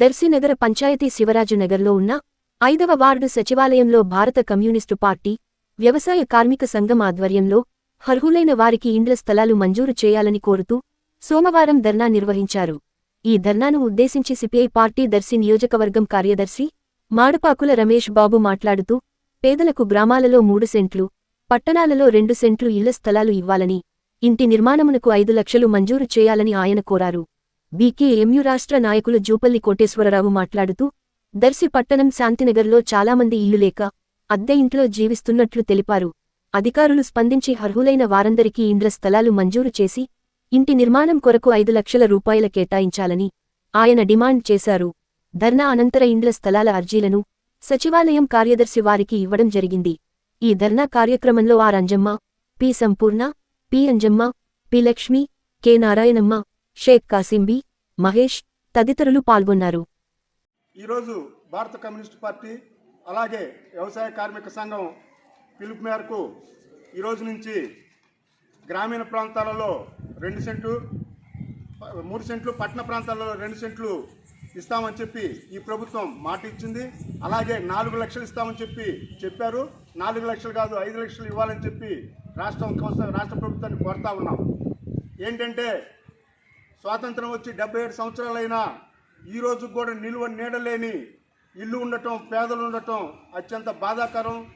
దర్శినగర పంచాయతీ శివరాజు నగర్లో ఉన్న ఐదవ వార్డు సచివాలయంలో భారత కమ్యూనిస్టు పార్టీ వ్యవసాయ కార్మిక సంఘం ఆధ్వర్యంలో అర్హులైన వారికి ఇండ్ల స్థలాలు మంజూరు చేయాలని కోరుతూ సోమవారం ధర్నా నిర్వహించారు. ఈ ధర్నాను ఉద్దేశించి సిపిఐ పార్టీ దర్శి నియోజకవర్గం కార్యదర్శి మాడుపాకుల రమేష్ బాబు మాట్లాడుతూ పేదలకు గ్రామాలలో మూడు సెంట్లు పట్టణాలలో రెండు సెంట్లు ఇళ్ళ స్థలాలు ఇవ్వాలని ఇంటి నిర్మాణమునకు ఐదు లక్షలు మంజూరు చేయాలని ఆయన కోరారు. బీకేఎంయు రాష్ట్ర నాయకులు జూపల్లి కోటేశ్వరరావు మాట్లాడుతూ దర్శి పట్టణం శాంతినగర్లో చాలామంది ఇల్లు లేక అద్దె ఇంట్లో జీవిస్తున్నట్లు తెలిపారు. అధికారులు స్పందించి అర్హులైన వారందరికీ ఇండ్ల స్థలాలు మంజూరు చేసి ఇంటి నిర్మాణం కొరకు ఐదు లక్షల రూపాయల కేటాయించాలని ఆయన డిమాండ్ చేశారు. ధర్నా అనంతర ఇండ్ల స్థలాల అర్జీలను సచివాలయం కార్యదర్శి వారికి ఇవ్వడం జరిగింది. ఈ ధర్నా కార్యక్రమంలో R Anjamma P Sampoorna P Anjamma P Lakshmi K Narayanamma Shaik Kasimbi Mahesh తదితరులు పాల్గొన్నారు. ఈరోజు భారత కమ్యూనిస్ట్ పార్టీ అలాగే వ్యవసాయ కార్మిక సంఘం పిలుపు మేరకు ఈరోజు నుంచి గ్రామీణ ప్రాంతాలలో రెండు సెంట్లు మూడు సెంట్లు పట్టణ ప్రాంతాలలో రెండు సెంట్లు ఇస్తామని చెప్పి ఈ ప్రభుత్వం మాట ఇచ్చింది. అలాగే నాలుగు లక్షలు ఇస్తామని చెప్పి చెప్పారు. నాలుగు లక్షలు కాదు ఐదు లక్షలు ఇవ్వాలని చెప్పి రాష్ట్రం కోసం రాష్ట్ర ప్రభుత్వాన్ని కోరుతా ఉన్నాం. ఏంటంటే స్వాతంత్రం వచ్చి డెబ్బై ఏడు సంవత్సరాలైనా ఈరోజు కూడా నిలువ నీడలేని ఇల్లు ఉండటం పేదలు ఉండటం అత్యంత బాధాకరం.